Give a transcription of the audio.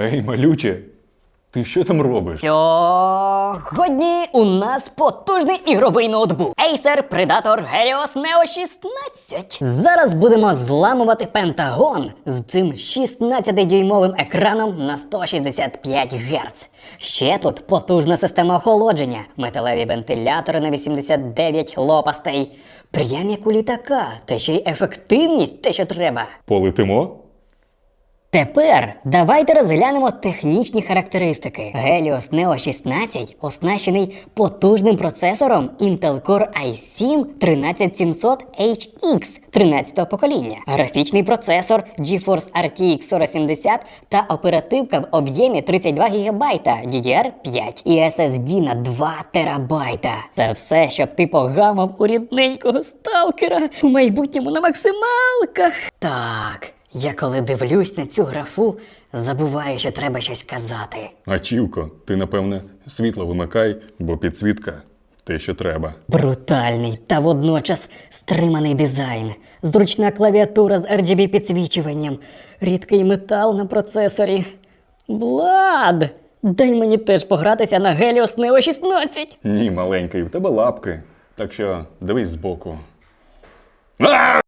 Ей, малюче, ти що там робиш? Сьогодні у нас потужний ігровий ноутбук Acer Predator Helios Neo 16. Зараз будемо зламувати Пентагон з цим 16-дюймовим екраном на 165 Гц. Ще тут потужна система охолодження, металеві вентилятори на 89 лопастей. Прям як у літака, та ще й ефективність те, що треба. Полетимо? Тепер давайте розглянемо технічні характеристики. Helios Neo 16 оснащений потужним процесором Intel Core i7 13700HX 13-го покоління, графічний процесор GeForce RTX 4070 та оперативка в об'ємі 32 ГБ DDR5 і SSD на 2 ТБ. Це все, щоб ти погамав у рідненького сталкера у майбутньому на максималках. Так. Я коли дивлюсь на цю графу, забуваю, що треба щось казати. Ачівко, ти, напевне, світло вимикай, бо підсвітка те, що треба. Брутальний та водночас стриманий дизайн, зручна клавіатура з RGB підсвічуванням, рідкий метал на процесорі. Влад! Дай мені теж погратися на Helios Neo 16. Ні, маленький, в тебе лапки. Так що дивись збоку. А!